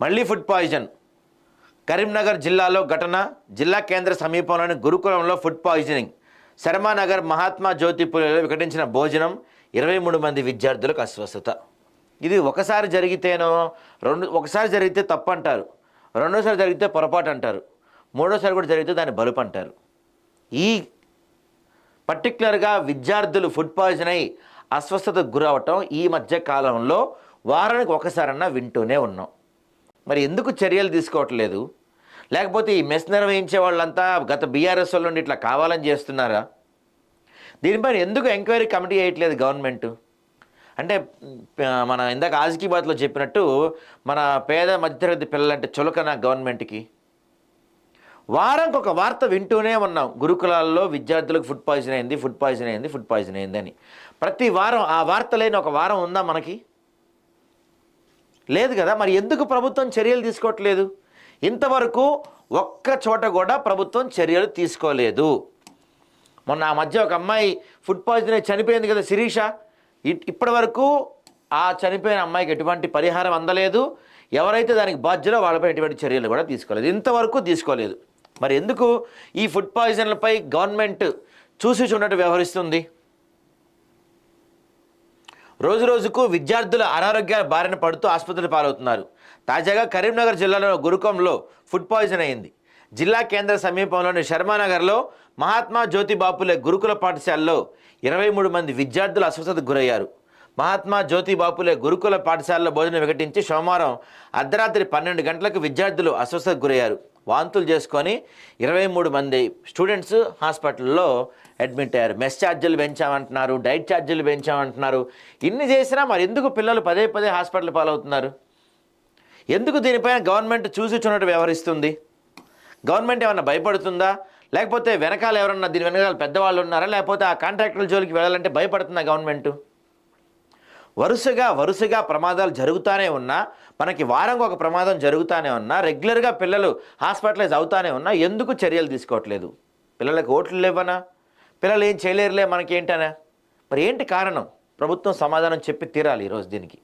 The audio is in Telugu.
మళ్ళీ ఫుడ్ పాయిజన్. కరీంనగర్ జిల్లాలో ఘటన జిల్లా కేంద్ర సమీపంలోని గురుకులంలో ఫుడ్ పాయిజనింగ్. శర్మానగర్ మహాత్మా జ్యోతిపులలో వికటించిన భోజనం ఇరవై మూడు మంది విద్యార్థులకు అస్వస్థత. ఇది ఒకసారి జరిగితేనో రెండు ఒకసారి జరిగితే తప్పు అంటారు రెండోసారి జరిగితే పొరపాటు అంటారు మూడోసారి కూడా జరిగితే దాన్ని బలుపు అంటారు ఈ పర్టికులర్గా విద్యార్థులు ఫుడ్ పాయిజన్ అయి అస్వస్థతకు గురవటం ఈ మధ్య కాలంలో వారానికి ఒకసారన్నా వింటూనే ఉన్నాం. మరి ఎందుకు చర్యలు తీసుకోవట్లేదు? లేకపోతే ఈ మెస్ నిర్వహించే వాళ్ళంతా గత బీఆర్ఎస్ వాళ్ళ నుండి ఇట్లా కావాలని చేస్తున్నారా? దీనిపైన ఎందుకు ఎంక్వైరీ కమిటీ వేయట్లేదు గవర్నమెంట్? అంటే మన ఇందాక ఆజకీబాద్లో చెప్పినట్టు మన పేద మధ్యతరగతి పిల్లలంటే చులకన గవర్నమెంట్కి. వారానికి ఒక వార్త వింటూనే ఉన్నాం. గురుకులాల్లో విద్యార్థులకు ఫుడ్ పాయిజన్ అయింది ఫుడ్ పాయిజన్ అయింది ఫుడ్ పాయిజన్ అయిందని. ప్రతి వారం ఆ వార్త లేని ఒక వారం ఉందా మనకి? లేదు కదా మరి ఎందుకు ప్రభుత్వం చర్యలు తీసుకోవట్లేదు? ఇంతవరకు ఒక్క చోట కూడా ప్రభుత్వం చర్యలు తీసుకోలేదు. మొన్న ఆ మధ్య ఒక అమ్మాయి ఫుడ్ పాయిజన్ అయి చనిపోయింది కదా శిరీష. ఇప్పటి వరకు ఆ చనిపోయిన అమ్మాయికి ఎటువంటి పరిహారం అందలేదు. ఎవరైతే దానికి బాధ్యులో వాళ్ళపై ఎటువంటి చర్యలు కూడా తీసుకోలేదు. ఇంతవరకు తీసుకోలేదు. మరి ఎందుకు ఈ ఫుడ్ పాయిజన్లపై గవర్నమెంట్ చూసి చూడటం వ్యవహరిస్తుంది? రోజు రోజుకు విద్యార్థుల అనారోగ్యాల బారిన పడుతూ ఆసుపత్రి పాలవుతున్నారు. తాజాగా కరీంనగర్ జిల్లాలో గురుకంలో ఫుడ్ పాయిజన్ అయింది. జిల్లా కేంద్ర సమీపంలోని శర్మానగర్లో మహాత్మా జ్యోతి బాపులే గురుకుల పాఠశాలలో ఇరవై మూడు మంది విద్యార్థులు అస్వస్థతకు గురయ్యారు. మహాత్మా జ్యోతి బాపులే గురుకుల పాఠశాలలో భోజనం వికటించి సోమవారం అర్ధరాత్రి పన్నెండు గంటలకు విద్యార్థులు అస్వస్థతకు గురయ్యారు. వాంతులు చేసుకొని ఇరవై మూడు మంది స్టూడెంట్స్ హాస్పిటల్లో అడ్మిట్ అయ్యారు. మెస్ ఛార్జీలు పెంచామంటున్నారు డైట్ ఛార్జీలు పెంచామంటున్నారు. ఇన్ని చేసినా మరి ఎందుకు పిల్లలు పదే పదే హాస్పిటల్ పాలవుతున్నారు? ఎందుకు దీనిపైన గవర్నమెంట్ చూసి చూడట్టు వ్యవహరిస్తుంది? గవర్నమెంట్ ఏమన్నా భయపడుతుందా? లేకపోతే వెనకాల ఎవరన్నా దీని వెనకాల పెద్దవాళ్ళు ఉన్నారా? లేకపోతే ఆ కాంట్రాక్టుల జోలికి వెళ్ళాలంటే భయపడుతుందా గవర్నమెంట్? వరుసగా వరుసగా ప్రమాదాలు జరుగుతూనే ఉన్నా మనకి వారంగా ఒక ప్రమాదం జరుగుతూనే ఉన్నా రెగ్యులర్గా పిల్లలు హాస్పిటలైజ్ అవుతానే ఉన్నా ఎందుకు చర్యలు తీసుకోవట్లేదు? పిల్లలకు ఓట్లు లేవనా? పిల్లలు ఏం చేయలేరులే మనకేంటనా? మరి ఏంటి కారణం? ప్రభుత్వం సమాధానం చెప్పి తీరాలి ఈరోజు దీనికి.